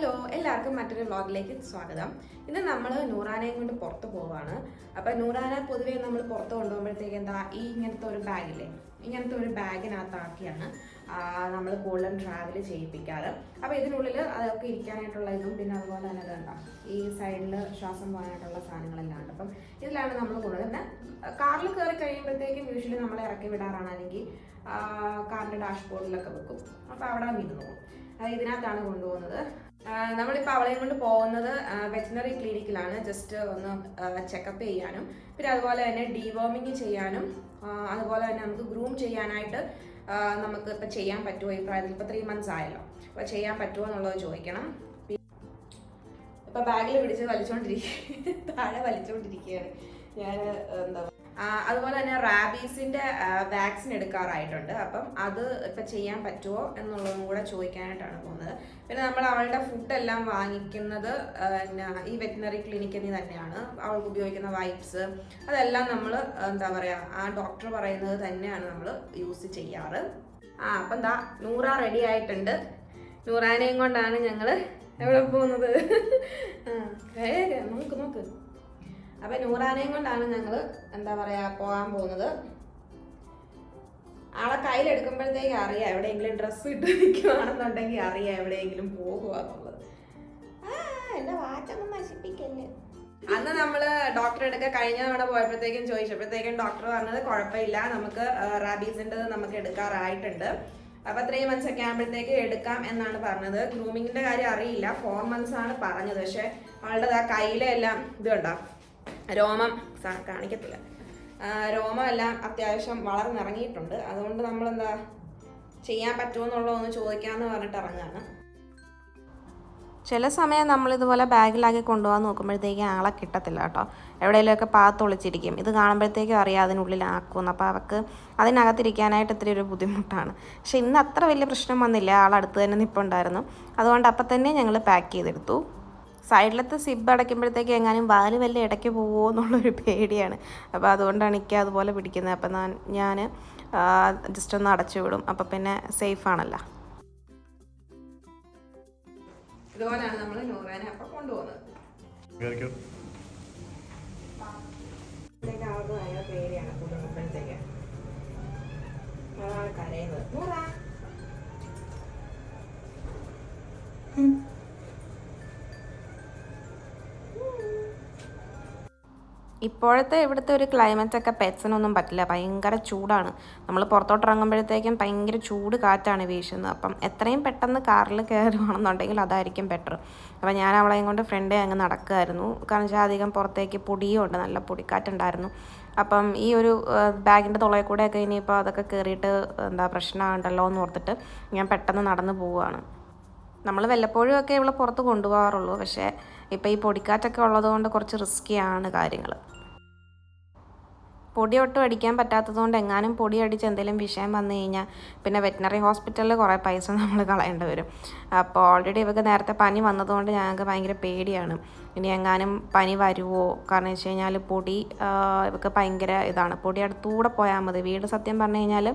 Hello എല്ലാവർക്കും മറ്റൊരു വ്ളോഗിലേക്ക് സ്വാഗതം. ഇന്ന് നമ്മൾ നൂറാനയും കൊണ്ട് പുറത്ത് പോവാണ്. അപ്പം നൂറാന പൊതുവേ നമ്മൾ പുറത്ത് കൊണ്ടുപോകുമ്പോഴത്തേക്ക് എന്താ ഈ ഇങ്ങനത്തെ ഒരു ബാഗില്ലേ ഇങ്ങനത്തെ ഒരു ബാഗിനകത്താക്കിയാണ് നമ്മൾ കൂടുതലും ട്രാവൽ ചെയ്യിപ്പിക്കാറ്. അപ്പോൾ ഇതിനുള്ളിൽ അതൊക്കെ ഇരിക്കാനായിട്ടുള്ള ഇതും പിന്നെ അതുപോലെ തന്നെ ഇതുണ്ട ഈ സൈഡിൽ ശ്വാസം പോകാനായിട്ടുള്ള സാധനങ്ങളെല്ലാം ഉണ്ട്. അപ്പം ഇതിലാണ് നമ്മൾ കൂടുതൽ പിന്നെ കാറിൽ കയറി കഴിയുമ്പോഴത്തേക്കും യൂഷ്വലി നമ്മളെ ഇറക്കി വിടാറാണ് അല്ലെങ്കിൽ കാറിന്റെ ഡാഷ്ബോർഡിലൊക്കെ വെക്കും. അപ്പോൾ അവിടെ നിന്ന് പോകും. അത് ഇതിനകത്താണ് കൊണ്ടുപോകുന്നത്. നമ്മളിപ്പോൾ അവളെയും കൊണ്ട് പോകുന്നത് വെറ്റിനറി ക്ലിനിക്കിലാണ് ജസ്റ്റ് ഒന്ന് ചെക്കപ്പ് ചെയ്യാനും പിന്നെ അതുപോലെ തന്നെ ഡീവോമിങ് ചെയ്യാനും അതുപോലെ തന്നെ നമുക്ക് ഗ്രൂം ചെയ്യാനായിട്ട് നമുക്ക് ഇപ്പോൾ ചെയ്യാൻ പറ്റുമോ ഈ പ്രായത്തിൽ ഇപ്പോൾ ത്രീ മന്ത്സ് ആയല്ലോ. അപ്പോൾ ചെയ്യാൻ പറ്റുമോ എന്നുള്ളത് ചോദിക്കണം. ഇപ്പോൾ ബാഗിൽ പിടിച്ച് വലിച്ചുകൊണ്ടിരിക്കുക താഴെ വലിച്ചുകൊണ്ടിരിക്കുകയാണ് ഞാൻ എന്താ അതുപോലെ തന്നെ റാബീസിന്റെ വാക്സിൻ എടുക്കാറായിട്ടുണ്ട്. അപ്പം അത് ഇപ്പൊ ചെയ്യാൻ പറ്റുമോ എന്നുള്ളതും കൂടെ ചോദിക്കാനായിട്ടാണ് പോകുന്നത്. പിന്നെ നമ്മൾ അവളുടെ ഫുഡെല്ലാം വാങ്ങിക്കുന്നത് പിന്നെ ഈ വെറ്റിനറി ക്ലിനിക്കിൽ നിന്ന് തന്നെയാണ്. അവൾക്ക് ഉപയോഗിക്കുന്ന വൈപ്സ് അതെല്ലാം നമ്മൾ എന്താ പറയാ ആ ഡോക്ടർ പറയുന്നത് തന്നെയാണ് നമ്മൾ യൂസ് ചെയ്യാറ്. ആ അപ്പം എന്താ നൂറ റെഡി ആയിട്ടുണ്ട്. നൂറാനെയും കൊണ്ടാണ് ഞങ്ങൾ എവിടെ പോകുന്നത്? നോക്ക് നോക്ക്. അപ്പൊ നൂറാനയും കൊണ്ടാണ് ഞങ്ങൾ എന്താ പറയാ പോകാൻ പോകുന്നത്. ആളെ കയ്യിലെടുക്കുമ്പോഴത്തേക്ക് അറിയാം എവിടെയെങ്കിലും ഡ്രസ്സ് ഇട്ട് നിൽക്കുവാണെന്നുണ്ടെങ്കിൽ അറിയാം എവിടെയെങ്കിലും പോകുക എന്നുള്ളത്. ആ വാച്ചൊന്നും നശിപ്പിക്കല്ലേ. അന്ന് നമ്മൾ ഡോക്ടറെ എടുക്ക കഴിഞ്ഞ തവണ പോയപ്പോഴത്തേക്കും ചോദിച്ചപ്പോഴത്തേക്കും ഡോക്ടർ പറഞ്ഞത് കുഴപ്പമില്ല. നമുക്ക് റാബീസിന്റെ നമുക്ക് എടുക്കാറായിട്ടുണ്ട്. അപ്പൊ ത്രീ മന്ത്സ് ഒക്കെ ആകുമ്പോഴത്തേക്ക് എടുക്കാം എന്നാണ് പറഞ്ഞത്. ഗ്രൂമിങ്ങിന്റെ കാര്യം അറിയില്ല. ഫോർ മന്ത്സ് ആണ് പറഞ്ഞത്. പക്ഷെ ആളുടെ ആ കയ്യിലെല്ലാം ഇത് കണ്ടോ രോമം കാണിക്കത്തില്ല. രോമമെല്ലാം അത്യാവശ്യം വളർന്നിറങ്ങിയിട്ടുണ്ട്. അതുകൊണ്ട് നമ്മൾ എന്താ ചെയ്യാൻ പറ്റുമോ ഒന്ന് ചോദിക്കാമെന്ന് പറഞ്ഞിട്ട് ഇറങ്ങുകയാണ് ചില സമയം നമ്മൾ ഇതുപോലെ ബാഗിലാക്കി കൊണ്ടുപോകാൻ നോക്കുമ്പോഴത്തേക്കും ആളെ കിട്ടത്തില്ല കേട്ടോ. എവിടെയെങ്കിലുമൊക്കെ പാത്തൊളിച്ചിരിക്കും ഇത് കാണുമ്പോഴത്തേക്കും അറിയാം അതിനുള്ളിലാക്കുമെന്ന് അപ്പോൾ അവർക്ക് അതിനകത്തിരിക്കാനായിട്ട് ഇത്തിരി ഒരു ബുദ്ധിമുട്ടാണ്. പക്ഷെ ഇന്ന് അത്ര വലിയ പ്രശ്നം വന്നില്ല. ആളടുത്ത് തന്നെ നിൽപ്പുണ്ടായിരുന്നു അതുകൊണ്ട് അപ്പം തന്നെ ഞങ്ങൾ പാക്ക് ചെയ്തെടുത്തു. സൈഡിലത്തെ സിബ് അടയ്ക്കുമ്പോഴത്തേക്ക് എങ്ങാനും വാൽ വല്ല ഇടയ്ക്ക് പോവുമോ എന്നുള്ളൊരു പേടിയാണ്. അപ്പോൾ അതുകൊണ്ടാണ് എനിക്ക് അതുപോലെ പിടിക്കുന്നത്. അപ്പം ഞാൻ ഞാൻ ജസ്റ്റ് ഒന്ന് അടച്ചു വിടും. അപ്പം പിന്നെ സേഫ് ആണല്ലോ. ഇതുപോലെയാണ് നമ്മൾ നൂറാനെ അപ്പം കൊണ്ടുപോകുന്നത്. അവർക്ക് ഭയങ്കര പേടിയാണ്. അതാണ് കരയുന്നത്. നൂറ. ഇപ്പോഴത്തെ ഇവിടുത്തെ ഒരു ക്ലൈമറ്റ് ഒക്കെ പെറ്റ്സിനൊന്നും പറ്റില്ല. ഭയങ്കര ചൂടാണ്. നമ്മൾ പുറത്തോട്ട് ഇറങ്ങുമ്പോഴത്തേക്കും ഭയങ്കര ചൂട് കാറ്റാണ് വീശുന്നത്. അപ്പം എത്രയും പെട്ടെന്ന് കാറിൽ കയറുവാണെന്നുണ്ടെങ്കിൽ അതായിരിക്കും ബെറ്റർ അപ്പം ഞാൻ അവളെയും കൊണ്ട് ഫ്രണ്ടേ അങ്ങ് നടക്കുമായിരുന്നു കാരണം വെച്ചാൽ അധികം പുറത്തേക്ക് പൊടിയും ഉണ്ട്. നല്ല പൊടിക്കാറ്റുണ്ടായിരുന്നു. അപ്പം ഈ ഒരു ബാഗിന്റെ തുളയിൽ കൂടെയൊക്കെ ഇനിയിപ്പോൾ അതൊക്കെ കയറിയിട്ട് എന്താ പ്രശ്നമുണ്ടല്ലോ എന്ന് ഓർത്തിട്ട് ഞാൻ പെട്ടെന്ന് നടന്നു പോവുകയാണ്. നമ്മൾ വല്ലപ്പോഴും ഒക്കെ ഇവളെ പുറത്ത് കൊണ്ടുപോകാറുള്ളൂ. പക്ഷേ ഇപ്പോൾ ഈ പൊടിക്കാറ്റൊക്കെ ഉള്ളതുകൊണ്ട് കുറച്ച് റിസ്ക്കിയാണ് കാര്യങ്ങൾ. പൊടി ഒട്ടും അടിക്കാൻ പറ്റാത്തതുകൊണ്ട് എങ്ങാനും പൊടി അടിച്ച് എന്തെങ്കിലും വിഷയം വന്നു കഴിഞ്ഞാൽ പിന്നെ വെറ്റിനറി ഹോസ്പിറ്റലിൽ കുറേ പൈസ നമ്മൾ കളയേണ്ടി വരും. അപ്പോൾ ഓൾറെഡി ഇവർക്ക് നേരത്തെ പനി വന്നതുകൊണ്ട് ഞങ്ങൾക്ക് ഭയങ്കര പേടിയാണ്. ഇനി എങ്ങാനും പനി വരുമോ കാരണം വെച്ച് കഴിഞ്ഞാൽ പൊടി ഇവർക്ക് ഭയങ്കര ഇതാണ്. പൊടി അടുത്തൂടെ പോയാൽ മതി. വീട് സത്യം പറഞ്ഞു കഴിഞ്ഞാൽ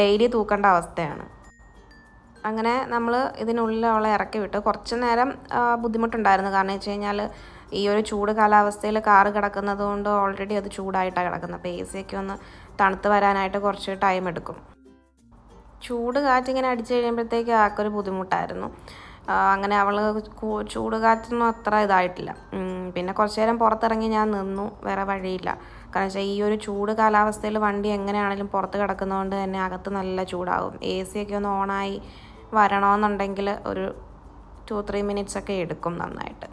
ഡെയിലി തൂക്കേണ്ട അവസ്ഥയാണ്. അങ്ങനെ നമ്മൾ ഇതിനുള്ളിൽ അവളെ ഇറക്കി വിട്ടു. കുറച്ച് നേരം ബുദ്ധിമുട്ടുണ്ടായിരുന്നു. കാരണം വെച്ച് കഴിഞ്ഞാൽ ഈ ഒരു ചൂട് കാലാവസ്ഥയിൽ കാറ് കിടക്കുന്നത് കൊണ്ട് ഓൾറെഡി അത് ചൂടായിട്ടാണ് കിടക്കുന്നത്. അപ്പോൾ എ സി ഒക്കെ ഒന്ന് തണുത്ത് വരാനായിട്ട് കുറച്ച് ടൈം എടുക്കും. ചൂട് കാറ്റിങ്ങനെ അടിച്ചു കഴിയുമ്പോഴത്തേക്ക് ആൾക്കൊരു ബുദ്ധിമുട്ടായിരുന്നു. അങ്ങനെ അവൾ ചൂട് കാറ്റൊന്നും അത്ര ഇതായിട്ടില്ല. പിന്നെ കുറച്ച് നേരം പുറത്തിറങ്ങി ഞാൻ നിന്നു. വേറെ വഴിയില്ല. കാരണം വെച്ചാൽ ഈ ഒരു ചൂട് കാലാവസ്ഥയിൽ വണ്ടി എങ്ങനെയാണെങ്കിലും പുറത്ത് കിടക്കുന്നതുകൊണ്ട് തന്നെ അകത്ത് നല്ല ചൂടാകും. എ സി ഒക്കെ ഒന്ന് ഓണായി വരണമെന്നുണ്ടെങ്കിൽ ഒരു ടു ത്രീ മിനിറ്റ്സ് ഒക്കെ എടുക്കും നന്നായിട്ട്.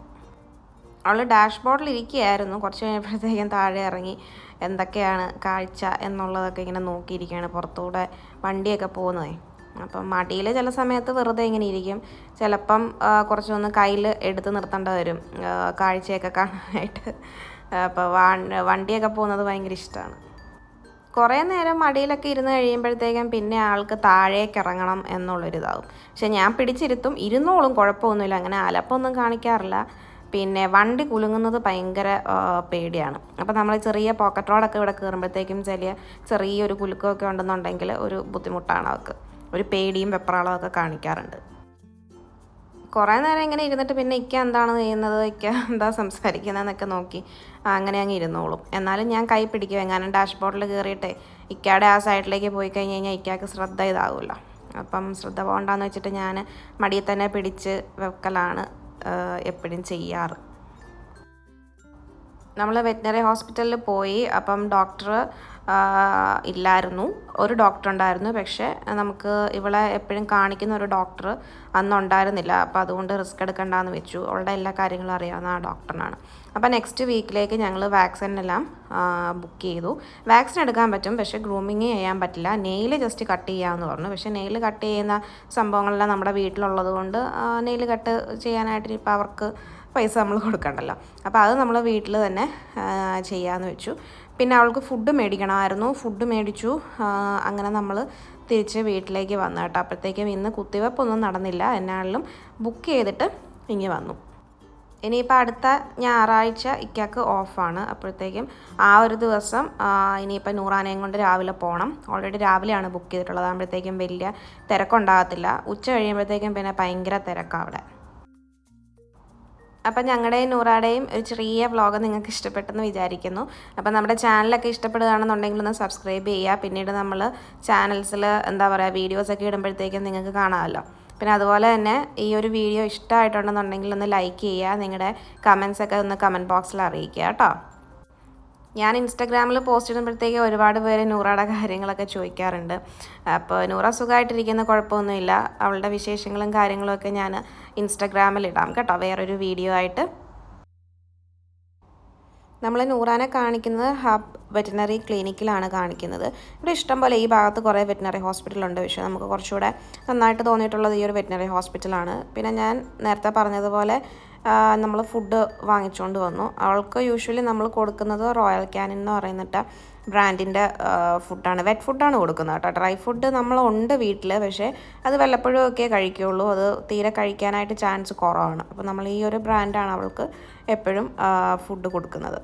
അവൾ ഡാഷ് ബോർഡിൽ ഇരിക്കുകയായിരുന്നു. കുറച്ച് കഴിഞ്ഞപ്പോഴത്തേക്കും താഴെ ഇറങ്ങി എന്തൊക്കെയാണ് കാഴ്ച എന്നുള്ളതൊക്കെ ഇങ്ങനെ നോക്കിയിരിക്കുകയാണ് പുറത്തൂടെ വണ്ടിയൊക്കെ പോകുന്നതേ. അപ്പം മടിയിൽ ചില സമയത്ത് വെറുതെ ഇങ്ങനെ ഇരിക്കും. ചിലപ്പം കുറച്ചൊന്ന് കയ്യിൽ എടുത്ത് നിർത്തേണ്ടി വരും കാഴ്ചയൊക്കെ കാണാനായിട്ട്. അപ്പോൾ വണ്ടിയൊക്കെ പോകുന്നത് ഭയങ്കര ഇഷ്ടമാണ് കുറേ നേരം മടിയിലൊക്കെ ഇരുന്ന് കഴിയുമ്പോഴത്തേക്കും പിന്നെ ആൾക്ക് താഴേക്ക് ഇറങ്ങണം എന്നുള്ളൊരിതാവും പക്ഷെ ഞാൻ പിടിച്ചിരുത്തും ഇരുന്നോളും കുഴപ്പമൊന്നുമില്ല അങ്ങനെ അലപ്പൊന്നും കാണിക്കാറില്ല. പിന്നെ വണ്ടി കുലുങ്ങുന്നത് ഭയങ്കര പേടിയാണ്. അപ്പോൾ നമ്മൾ ചെറിയ പോക്കറ്റ് റോഡൊക്കെ ഇവിടെ കയറുമ്പോഴത്തേക്കും ചെറിയ ചെറിയൊരു കുലുക്കമൊക്കെ ഉണ്ടെന്നുണ്ടെങ്കിൽ ഒരു ബുദ്ധിമുട്ടാണ് അവർക്ക്. ഒരു പേടിയും വെപ്രാളവും ഒക്കെ കാണിക്കാറുണ്ട്. കുറേ നേരം ഇങ്ങനെ ഇരുന്നിട്ട് പിന്നെ ഇക്ക എന്താണ് ചെയ്യുന്നത്? ഇക്ക എന്താ സംസാരിക്കുന്നതെന്നൊക്കെ നോക്കി അങ്ങനെ അങ്ങ് ഇരുന്നോളും. എന്നാലും ഞാൻ കൈ പിടിക്കും. എങ്ങാനും ഡാഷ്ബോർഡിൽ കയറിയിട്ടേ ഇക്കയുടെ ആ സൈഡിലേക്ക് പോയി കഴിഞ്ഞ് കഴിഞ്ഞാൽ ഇക്കയ്ക്ക് ശ്രദ്ധ ഇതാവില്ല. അപ്പം ശ്രദ്ധ പോകണ്ടെന്ന് വെച്ചിട്ട് ഞാൻ മടിയിൽ തന്നെ പിടിച്ച് വെക്കലാണ് എപ്പോഴും ചെയ്യാറ്. നമ്മൾ വെറ്റിനറി ഹോസ്പിറ്റലിൽ പോയി അപ്പം ഡോക്ടർ ഇല്ലായിരുന്നു. ഒരു ഡോക്ടർ ഉണ്ടായിരുന്നു. പക്ഷേ നമുക്ക് ഇവളെ എപ്പോഴും കാണിക്കുന്ന ഒരു ഡോക്ടർ അന്ന് ഉണ്ടായിരുന്നില്ല. അപ്പോൾ അതുകൊണ്ട് റിസ്ക് എടുക്കണ്ടെന്ന് വെച്ചു. അവളുടെ എല്ലാ കാര്യങ്ങളും അറിയാവുന്ന ആ ഡോക്ടറിനാണ്. അപ്പോൾ നെക്സ്റ്റ് വീക്കിലേക്ക് ഞങ്ങൾ വാക്സിനെല്ലാം ബുക്ക് ചെയ്തു. വാക്സിൻ എടുക്കാൻ പറ്റും. പക്ഷേ ഗ്രൂമിങ് ചെയ്യാൻ പറ്റില്ല. നെയിൽ ജസ്റ്റ് കട്ട് ചെയ്യാമെന്ന് പറഞ്ഞു. പക്ഷേ നെയിൽ കട്ട് ചെയ്യുന്ന സംഭവങ്ങളെല്ലാം നമ്മുടെ വീട്ടിലുള്ളത് കൊണ്ട് നെയിൽ കട്ട് ചെയ്യാനായിട്ട് ഇപ്പോൾ അവർക്ക് പൈസ നമ്മൾ കൊടുക്കണ്ടല്ലോ. അപ്പോൾ അത് നമ്മൾ വീട്ടിൽ തന്നെ ചെയ്യാമെന്ന് വെച്ചു. പിന്നെ അവൾക്ക് ഫുഡ് മേടിക്കണമായിരുന്നു. ഫുഡ് മേടിച്ചു. അങ്ങനെ നമ്മൾ തിരിച്ച് വീട്ടിലേക്ക് വന്നു കേട്ടോ. അപ്പോഴത്തേക്കും ഇന്ന് കുത്തിവെപ്പൊന്നും നടന്നില്ല. എന്നാളിലും ബുക്ക് ചെയ്തിട്ട് ഇങ്ങ് വന്നു. ഇനിയിപ്പോൾ അടുത്ത ഞായറാഴ്ച ഇക്കാക്ക് ഓഫാണ് അപ്പോഴത്തേക്കും ആ ഒരു ദിവസം ഇനിയിപ്പോൾ നൂറാനയും കൊണ്ട് രാവിലെ പോകണം ഓൾറെഡി രാവിലെയാണ് ബുക്ക് ചെയ്തിട്ടുള്ളത്. ആകുമ്പോഴത്തേക്കും വലിയ തിരക്കുണ്ടാകത്തില്ല. ഉച്ച കഴിയുമ്പോഴത്തേക്കും പിന്നെ ഭയങ്കര തിരക്കാണ് അവിടെ. അപ്പം ഞങ്ങളുടെയും നൂറാടെയും ഒരു ചെറിയ വ്ലോഗ് നിങ്ങൾക്ക് ഇഷ്ടപ്പെട്ടെന്ന് വിചാരിക്കുന്നു. അപ്പം നമ്മുടെ ചാനലൊക്കെ ഇഷ്ടപ്പെടുകയാണെന്നുണ്ടെങ്കിൽ ഒന്ന് സബ്സ്ക്രൈബ് ചെയ്യുക പിന്നീട് നമ്മൾ ചാനൽസിൽ എന്താ പറയുക വീഡിയോസൊക്കെ ഇടുമ്പോഴത്തേക്കും നിങ്ങൾക്ക് കാണാമല്ലോ. പിന്നെ അതുപോലെ തന്നെ ഈ ഒരു വീഡിയോ ഇഷ്ടമായിട്ടുണ്ടെന്നുണ്ടെങ്കിൽ ഒന്ന് ലൈക്ക് ചെയ്യുക നിങ്ങളുടെ കമൻസൊക്കെ ഒന്ന് കമന്റ് ബോക്സിൽ അറിയിക്കുക കേട്ടോ. ഞാൻ ഇൻസ്റ്റാഗ്രാമിൽ പോസ്റ്റ് ഇടുമ്പോഴത്തേക്ക് ഒരുപാട് പേര് നൂറയുടെ കാര്യങ്ങളൊക്കെ ചോദിക്കാറുണ്ട്. അപ്പോൾ നൂറ സുഖമായിട്ടിരിക്കുന്ന കുഴപ്പമൊന്നുമില്ല. അവളുടെ വിശേഷങ്ങളും കാര്യങ്ങളൊക്കെ ഞാൻ ഇൻസ്റ്റാഗ്രാമിൽ ഇടാം കേട്ടോ. വേറൊരു വീഡിയോ ആയിട്ട്. നമ്മൾ നൂറാനെ കാണിക്കുന്നത് ഹബ് വെറ്റിനറി ക്ലിനിക്കിലാണ് കാണിക്കുന്നത്. ഇവിടെ ഇഷ്ടം പോലെ ഈ ഭാഗത്ത് കുറേ വെറ്റിനറി ഹോസ്പിറ്റലുണ്ട് പക്ഷേ നമുക്ക് കുറച്ചുകൂടെ നന്നായിട്ട് തോന്നിയിട്ടുള്ളത് ഈ ഒരു വെറ്റിനറി ഹോസ്പിറ്റലാണ്. പിന്നെ ഞാൻ നേരത്തെ പറഞ്ഞതുപോലെ നമ്മൾ ഫുഡ് വാങ്ങിച്ചുകൊണ്ട് വന്നു. അവൾക്ക് യൂഷ്വലി നമ്മൾ കൊടുക്കുന്നത് റോയൽ ക്യാനിൻ എന്ന് പറയുന്നിട്ട് ബ്രാൻഡിന്റെ ഫുഡാണ് വെറ്റ് ഫുഡാണ് കൊടുക്കുന്നത് കേട്ടോ ഡ്രൈ ഫുഡ് നമ്മളുണ്ട് വീട്ടിൽ പക്ഷേ അത് വല്ലപ്പോഴും ഒക്കെ കഴിക്കുകയുള്ളൂ അത് തീരെ കഴിക്കാനായിട്ട് ചാൻസ് കുറവാണ്. അപ്പോൾ നമ്മൾ ഈ ഒരു ബ്രാൻഡാണ് അവൾക്ക് എപ്പോഴും ഫുഡ് കൊടുക്കുന്നത്.